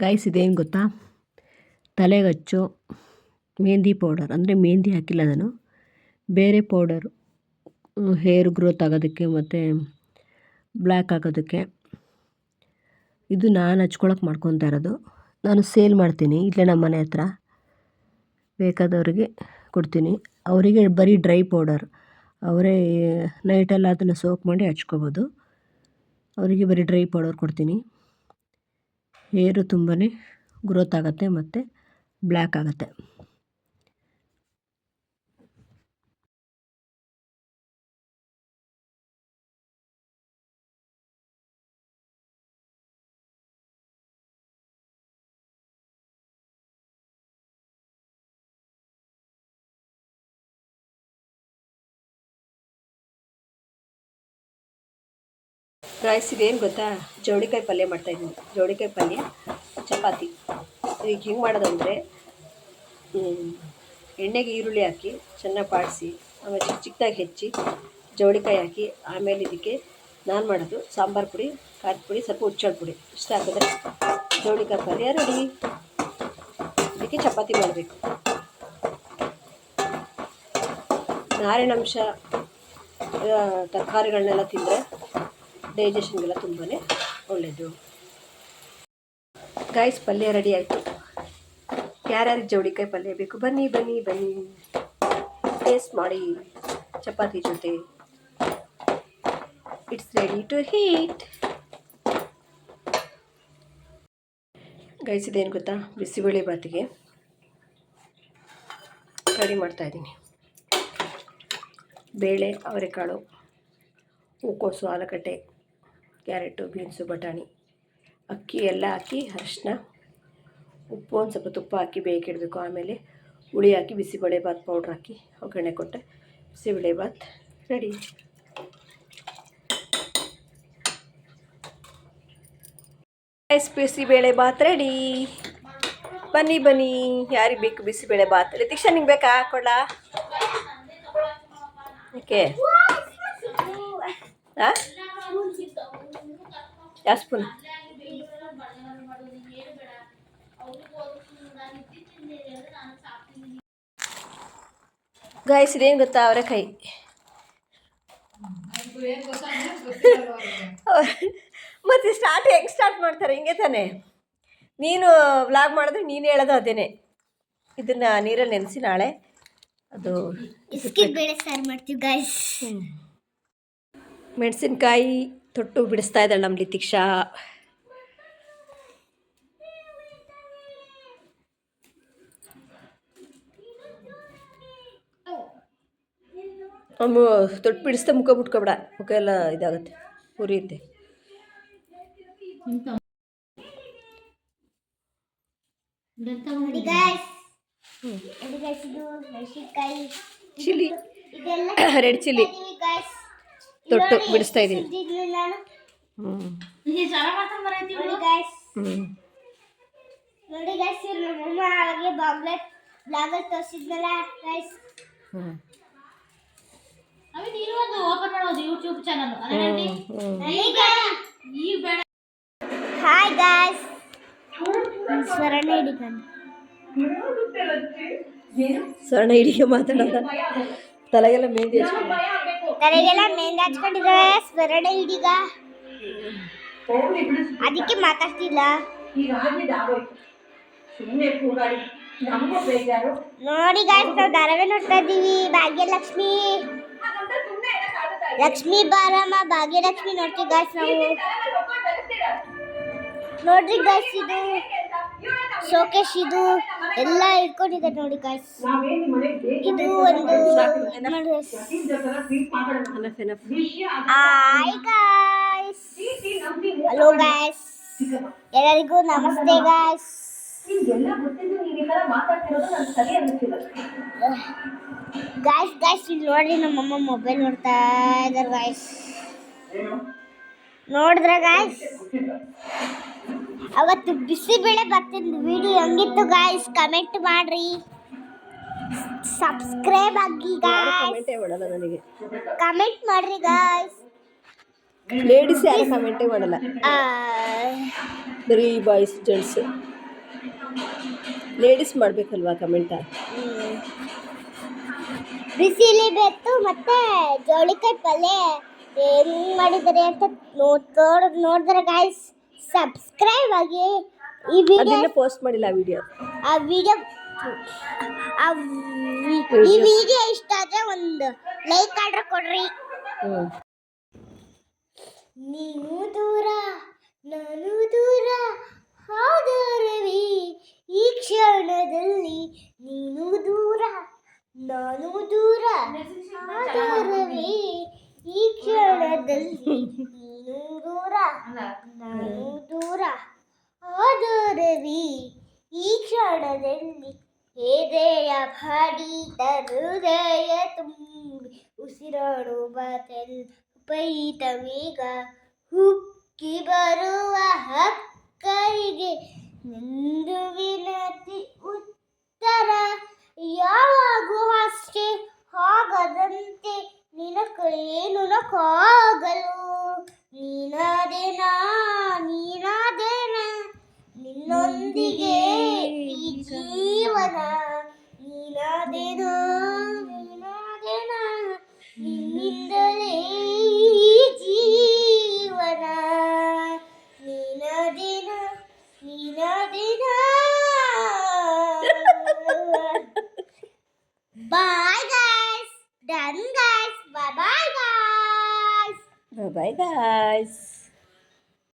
Guys ಇದೇನು ಗೊತ್ತಾ? ತಲೆಗಚ್ಚು mehndi powder ಅಂದರೆ ಮೆಹಂದಿ ಹಾಕಿಲ್ಲ ನಾನು. ಬೇರೆ ಪೌಡರ್ ಹೇರ್ ಗ್ರೋತ್ ಆಗೋದಕ್ಕೆ ಮತ್ತು ಬ್ಲ್ಯಾಕ್ ಆಗೋದಕ್ಕೆ. ಇದು ನಾನು ಹಚ್ಕೊಳಕ್ಕೆ ಮಾಡ್ಕೊತಾ ಇರೋದು. ನಾನು ಸೇಲ್ ಮಾಡ್ತೀನಿ, ಇಲ್ಲೇ ನಮ್ಮ ಮನೆ ಹತ್ರ. ಬೇಕಾದವರಿಗೆ ಕೊಡ್ತೀನಿ. ಅವರಿಗೆ ಬರೀ ಡ್ರೈ ಪೌಡರ್ ಅವರೇ ನೈಟೆಲ್ಲ ಅದನ್ನು ಸೋಕ್ ಮಾಡಿ ಹಚ್ಕೋಬೋದು. ಅವರಿಗೆ ಬರೀ ಡ್ರೈ ಪೌಡರ್ ಕೊಡ್ತೀನಿ. ಹೇರು ತುಂಬಾ ಗ್ರೋತ್ ಆಗುತ್ತೆ ಮತ್ತು ಬ್ಲ್ಯಾಕ್ ಆಗುತ್ತೆ. ಗಾಯ್ಸ್ ಇದೇನು ಗೊತ್ತಾ? ಜವಳಿಕಾಯಿ ಪಲ್ಯ ಮಾಡ್ತಾಯಿದ್ದೀನಿ ಜವಳಿಕಾಯಿ ಪಲ್ಯ, ಚಪಾತಿ. ಈಗ ಹೆಂಗೆ ಮಾಡೋದಂದರೆ ಎಣ್ಣೆಗೆ ಈರುಳ್ಳಿ ಹಾಕಿ ಚೆನ್ನಾಗಿ ಬಾಡಿಸಿ ಆಮೇಲೆ ಚಿಕ್ಕ ಚಿಕ್ಕದಾಗಿ ಹೆಚ್ಚಿ ಜವಳಿಕಾಯಿ ಹಾಕಿ, ಆಮೇಲೆ ಇದಕ್ಕೆ ನಾನು ಮಾಡೋದು ಸಾಂಬಾರು ಪುಡಿ ಖಾರದ ಪುಡಿ, ಸ್ವಲ್ಪ ಹುಚ್ಚಳ ಪುಡಿ. ಇಷ್ಟ ಹಾಕಿದ್ರೆ ಜವಳಿಕಾಯಿ ಪಲ್ಯ ರೆಡಿ. ಇದಕ್ಕೆ ಚಪಾತಿ ಮಾಡಬೇಕು. ನಾರಿನಂಶ ತರಕಾರಿಗಳನ್ನೆಲ್ಲ ತಿಂದರೆ ಡೈಜೆಷನ್ಗೆಲ್ಲ ತುಂಬಾ ಒಳ್ಳೆಯದು ಗಾಯ್ಸ್ ಪಲ್ಯ ರೆಡಿ ಆಯಿತು. ಯಾರ್ಯಾರಿಗೆ ಜೋಡಿಕಾಯಿ ಪಲ್ಯ ಬೇಕು? ಬನ್ನಿ ಬನ್ನಿ ಬನ್ನಿ. ಟೇಸ್ಟ್ ಮಾಡಿ. ಚಪಾತಿ ಜೊತೆ. It's ready to heat guys ಇದೇನು ಗೊತ್ತಾ? ಬಿಸಿಬೇಳೆ ಬಾತಿಗೆ. ರೆಡಿ ಮಾಡ್ತಾಯಿದ್ದೀನಿ ಬೇಳೆ, ಅವರೆಕಾಳು, ಹೂಕೋಸು, ಆಲೂಗಡ್ಡೆ. ಕ್ಯಾರೆಟು ಬೀನ್ಸು ಬಟಾಣಿ. ಅಕ್ಕಿ ಎಲ್ಲ ಹಾಕಿ ಅರಿಶಿನ ಉಪ್ಪು ಒಂದು ಸ್ವಲ್ಪ ತುಪ್ಪ ಹಾಕಿ ಬೇಕಿಡಬೇಕು ಆಮೇಲೆ ಹುಳಿ ಹಾಕಿ ಬಿಸಿಬೇಳೆ ಬಾತ್ ಪೌಡ್ರ್ ಹಾಕಿ ಒಗ್ಗರಣೆ ಕೊಟ್ಟೆ. Bisibele bath ready rice bisibele bath ready ಬನ್ನಿ ಬನ್ನಿ. ಯಾರಿಗೆ ಬೇಕು ಬಿಸಿಬೇಳೆ ಬಾತ್ ದೀಕ್ಷಾ ನಿಂಗೆ ಬೇಕಾ? ಕೊಡ ಓಕೆ ಹಾಂ ಯಾವ ಸ್ಪೂನ್ ಗಾಯ್ಸ್ ಇದೇನು ಗೊತ್ತಾ ಕೈ? ಮತ್ತೆ ಸ್ಟಾರ್ಟ್ ಹೆಂಗೆ ಸ್ಟಾರ್ಟ್ ಮಾಡ್ತಾರೆ? ಹಿಂಗೆ ತಾನೆ. ನೀನು ವ್ಲಾಗ್ ಮಾಡಿದ್ರೆ ನೀನು ಹೇಳೋದು ಅದೇನೆ. ಇದನ್ನು ನೀರಲ್ಲಿ ನೆನೆಸಿ ನಾಳೆ. ಅದು ಬೇಳೆ ಸಾರು ಮಾಡ್ತೀವಿ ಗಾಯ್ಸ್ ಮೆಣಸಿನ್ಕಾಯಿ. ತೊಟ್ಟು ಬಿಡಿಸ್ತಾ ಇದ್ದಾಳೆ ನಮ್ಮ ಲಿತಿಕ್ಷಾ. ಅಮ್ಮ ತೊಟ್ಟು ಬಿಡಿಸ್ತಾ ಮುಖ ಬಿಟ್ಕೊಬೇಡ ಮುಖ ಎಲ್ಲ ಇದಾಗುತ್ತೆ. ಉರಿಯುತ್ತೆ ಚಿಲ್ಲಿ. ಇದೆಲ್ಲ ರೆಡ್ ಚಿಲ್ಲಿ. ತೊಟ್ಟು ಬಿಡಿಸ್ತಾ ಇದ್ದೀನಿ. ನೋಡಿ ಗಾಯ್ಸ್ ಹ್ಞೂ ನೋಡಿ ಗಾಯ್ಸ್ ಇವ್ರು ನಮ್ಮಮ್ಮ ಅವಾಗೆ ಬಾಂಬ್ಲೆ ಬ್ಲಾಗಲ್ಲಿ ತೋರಿಸಿದ್ನಲ್ಲ ಓಪನ್ ಮಾಡೋದು YouTube channel hi guys Swarna ಹಿಡಿಕೊಂಡು ಸ್ವರ್ಣ ಹಿಡಿಗೆ ಮಾತಾಡೋದ? ತಲೆಗೆಲ್ಲ ಮೆಹಂದಿ ತಲೆಗೆಲ್ಲ ಮೆಹಂದಿ ಹಚ್ಕೊಂಡಿದ್ದಾವೆ ಸ್ವರ್ಣ ಹಿಡಿಗ ಅದಕ್ಕೆ ಮಾತಾಡ್ತಿಲ್ಲ. ನೋಡಿ ಗಾಯ್ಸ್ ನಾವು ಧಾರಾವಾಹಿ ನೋಡ್ತಾ ಇದ್ದೀವಿ ಭಾಗ್ಯಲಕ್ಷ್ಮಿ. ಲಕ್ಷ್ಮಿ ಬಾರಮ್ಮ ಭಾಗ್ಯಲಕ್ಷ್ಮಿ ನೋಡ್ತೀವಿ ಗಾಯ್ಸ್ ನಾವು. ನೋಡ್ರಿ ಗಾಯ್ಸ್ ಇದು ಶೋಕೇಶ್ ಇದು. ಎಲ್ಲ ಇಟ್ಕೊಂಡಿದ್ದಾರೆ ನೋಡಿ ಗಾಯ್ಸ್ ಇದು ಒಂದು ಹಾಯ್ ಗಾಯ್ಸ್ ಹಲೋ ಗಾಯ್ಸ್ ಎಲ್ಲರಿಗೂ ನಮಸ್ತೆ ಗಾಯ್ಸ್ ಗಾಯ್ಸ್ ಗಾಯ್ಸ್ ಇಲ್ಲಿ ನೋಡ್ರಿ ನಮ್ಮಮ್ಮ ಮೊಬೈಲ್ ನೋಡ್ತಾ ಇದಾರೆ ಗಾಯ್ಸ್ ನೋಡಿದ್ರ ಗಾಯ್ಸ್ ಅವತ್ತು ಬಿಸಿಬೇಳೆ ಬರ್ತಿದ್ದ ವಿಡಿಯೋ ಹೆಂಗಿತ್ತು ಗಾಯ್ಸ್ ಕಮೆಂಟ್ ಮಾಡ್ರಿ. ಸಬ್ಸ್ಕ್ರೈಬ್ ಆಗಿ ಗಾಯ್ಸ್ ಕಮೆಂಟೇ ಮಾಡಲ್ಲ ನನಗೆ. ಕಮೆಂಟ್ ಮಾಡ್ರಿ ಗಾಯ್ಸ್ ಲೇಡೀಸ್ ಯಾರು ಕಮೆಂಟೇ ಮಾಡಲ್ಲ. ಬರೀ ಬಾಯ್ಸ್ ಜೆಂಟ್ಸ್ ಲೇಡೀಸ್ ಮಾಡಬೇಕಲ್ವಾ ಕಮೆಂಟ. ಬಿಸಿಲಿ ಬೆತ್ತು ಮತ್ತೆ ಜೋಳಿಕಾಯಿ ಪಲ್ಯ. ಹೆಂಗ್ ಮಾಡಿದ್ದಾರೆ ಅಂತ ನೋಡ್ ನೋಡಿದ್ರೆ ಗಾಯ್ಸ್ ಸಬ್ಸ್ಕ್ರೈಬ್ ಆಗಿ ಈ ವಿಡಿಯೋ ಅದನ್ನ ಪೋಸ್ಟ್ ಮಾಡಿಲ್ಲ ಆ ವಿಡಿಯೋ ಆ ವಿಡಿಯೋ ಆ ವಿ- ಈ ವಿಡಿಯೋ ಇಷ್ಟ ಆದ್ರೆ ಒಂದು ಲೈಕ್ ಆರ್ಡರ್ ಕೊಡ್ರಿ. ಹ್ಞೂ ನೀನು ದೂರ ನಾನು ದೂರ ಹಾದರವಿ ಈ ಕ್ಷಣದಲ್ಲಿ ನೀನು ದೂರ ನಾನು ದೂರ ಹಾದರವಿ ಈ ಕ್ಷಣದಲ್ಲಿ ನೀನು ದೂರ. ನಾನು ದೂರ ಆದರವಿ ಈ ಕ್ಷಣದಲ್ಲಿ ಎದೆಯ ಬಡಿತ ಹೃದಯ ತುಂಬಿ ತೆಲ್ ಪೈತವೀಗ ಹುಕ್ಕಿ ಬರುವ ಹಕ್ಕರಿಗೆ ನಿಂದು ವಿನತಿ ಉತ್ತರ. ಯಾವಾಗೂ ಅಷ್ಟೇ ಆಗದಂತೆ ನಿನಕ ಏನು ನಕಾಗಲು ನೀನಾದೇನಾ ನಿನ್ನೊಂದಿಗೆ ಈ ಜೀವನ ನೀನಾದೇನಾ ನಿನ್ನಿಂದಲೇ ಈ ಜೀವನ ನೀನಾದೇನ ನೀನಾದೇನ bye guys done guys bye bye guys bye guys